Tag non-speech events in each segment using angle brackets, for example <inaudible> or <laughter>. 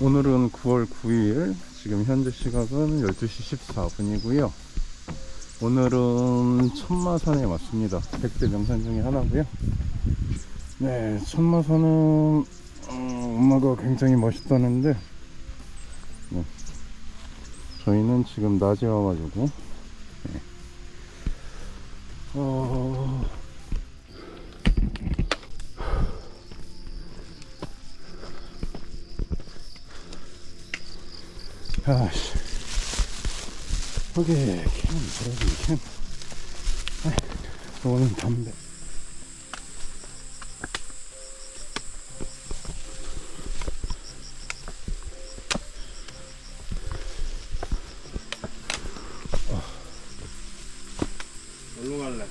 오늘은 9월 9일, 지금 현재 시각은 12시 14분이고요. 오늘은 천마산에 왔습니다. 100대 명산 중에 하나고요. 네, 천마산은 어, 엄마가 굉장히 멋있다는데 네. 저희는 지금 낮에 와가지고 네. 어... 아씨 오케이 캠 그러지 캠 아, 이거는 담배 어디로 갈래?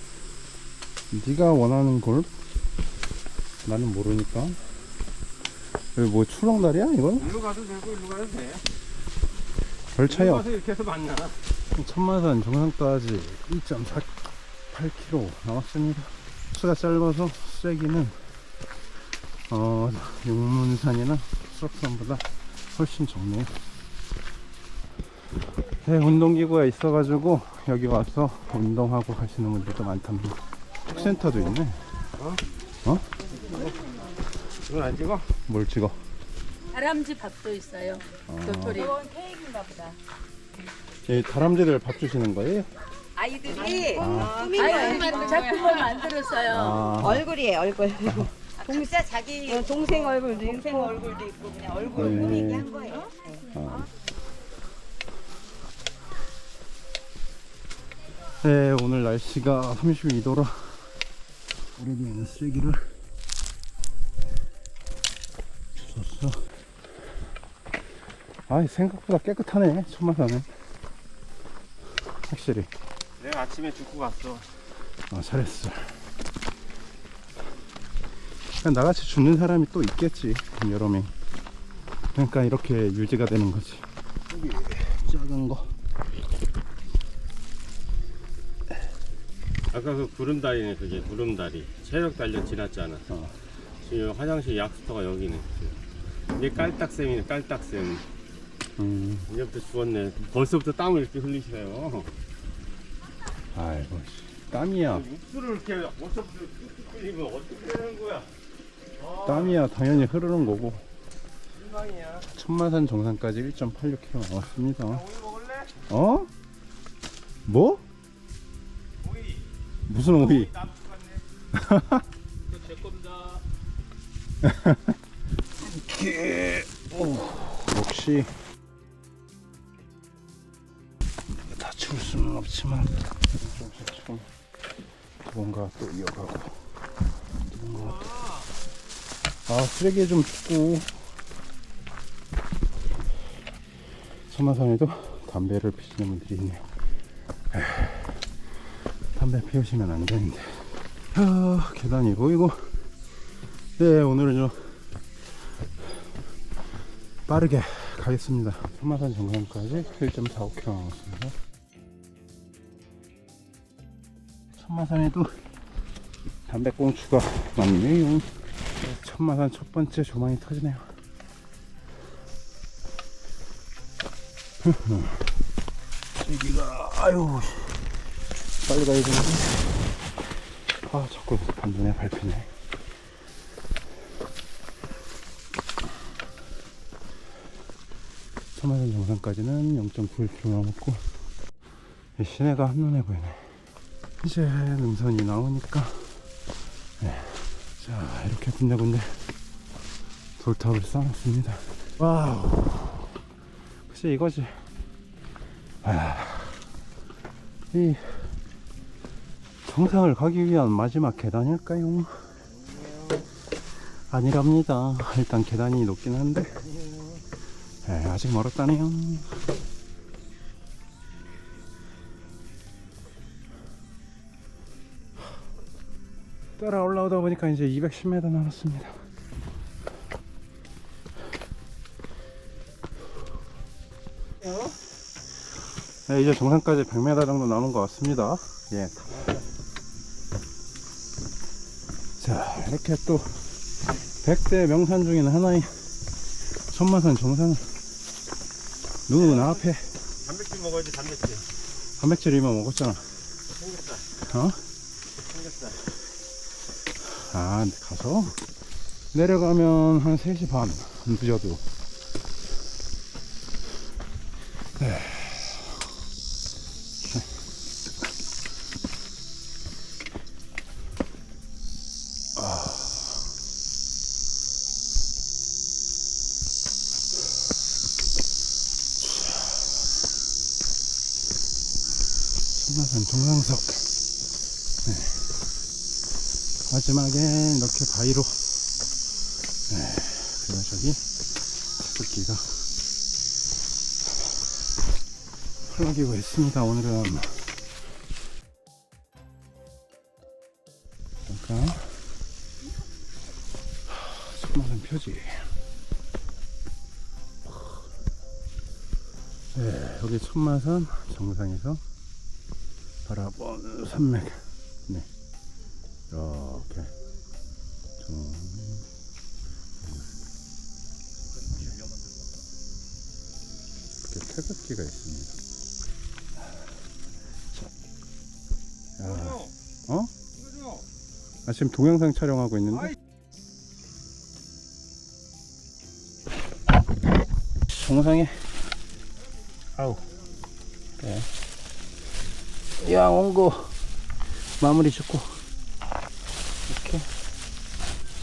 네가 원하는 골 나는 모르니까 여기 뭐 출렁다리야 이건? 일로 가도 되고 일로 가도 돼. 별 차이 일로 없 가서 이렇게 해서 만나. 천마산 정상까지 1.48km 남았습니다. 수가 짧아서 쓰레기는 어, 용문산이나 수락산보다 훨씬 적네요. 네, 운동기구가 있어가지고 여기 와서 운동하고 가시는 분들도 많답니다. 센터도 있네. 이건 안 찍어? 뭘 찍어? 다람쥐 밥도 있어요. 도토리. 이 다람쥐들 밥 주시는 거예요? 아이들이 아이들만 작품을 만들었어요. 아, 얼굴이에요 얼굴 동사 자기 동생 얼굴도 동생 얼굴도 있고 그냥 얼굴 네. 꾸미기 한 거예요 네, 오늘 날씨가 32도라 오래된 쓰레기를 주웠어. 아, 생각보다 깨끗하네, 천마산은. 확실히. 내가 아침에 죽고 갔어. 아, 잘했어. 그냥 나같이 죽는 사람이 또 있겠지, 여름에. 그러니까 이렇게 유지가 되는 거지. 여기 작은 거. 아까 그 구름다리네 그게 구름다리. 체력 단련 지났잖아. 어. 지금 화장실 약수터가 여기네. 이게 깔딱쌤이네 깔딱쌤. 음, 이제부터 죽었네. 벌써부터 땀을 이렇게 흘리시네요. 아이고, 씨. 땀이야. 육수를 이렇게 벌써부터 흘리면 어떻게 되는 거야? 땀이야 당연히 흐르는 거고 실망이야. 천마산 정상까지 1.86km 남았습니다 오이 먹을래? 어? 뭐? 오이. 무슨 오이? 나도 죽었네. <laughs> 제 겁니다. <laughs> 역시 없지만. 조금씩 조금 누군가 또 이어가고. 누군가. 또 아 쓰레기에 좀 줍고. 천마산에도 담배를 피시는 분들이 있네요. 에휴, 담배 피우시면 안 되는데. 아, 계단이 보이고. 네 오늘은 좀 빠르게 가겠습니다. 천마산 정상까지 1.45km 남았습니다. 천마산에도 담배꽁초가 많네요. 천마산 첫 번째 조망이 터지네요. 여기가 아유 빨리 가야 되는데 아 자꾸 반전에 밟히네. 천마산 정상까지는 0.91km 남았고 이 시내가 한눈에 보이네 이제 능선이 나오니까. 네. 자 이렇게 군데군데 돌탑을 쌓았습니다. 와우. 글쎄 이거지. 아, 이 정상을 가기 위한 마지막 계단일까요? 아니랍니다. 일단 계단이 높긴 한데. 네, 아직 멀었다네요. 따라 올라오다 보니까 이제 210m 남았습니다. 네, 이제 정상까지 100m 정도 남은 것 같습니다. 예. 자, 이렇게 또 100대 명산 중에는 하나인 천마산 정상은 눈 앞에 단백질 먹어야지 단백질. 단백질 이만 먹었잖아. 삼겹살. 어? 삼겹살. 아, 가서 내려가면 한 3시 반 늦어도. 네. 천마산 정상석. 네. 마지막엔 이렇게 바위로. 네. 그리고 저기 태극기가 흘러기고 있습니다. 오늘은. 잠깐. 천마산 표지. 네, 여기 천마산 정상에서 바라본 산맥. 네. 이렇게 좀 이렇게 태극기가 있습니다. 자, 야, 어? 아 지금 동영상 촬영하고 있는데. 정상에 아우 네. 야 온거 마무리 짓고 이렇게.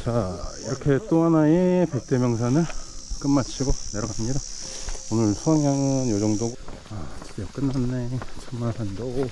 자 이렇게 또 하나의 백대명산을 끝마치고 내려갑니다. 오늘 수학량은 요 정도고. 아 드디어 끝났네. 천마산도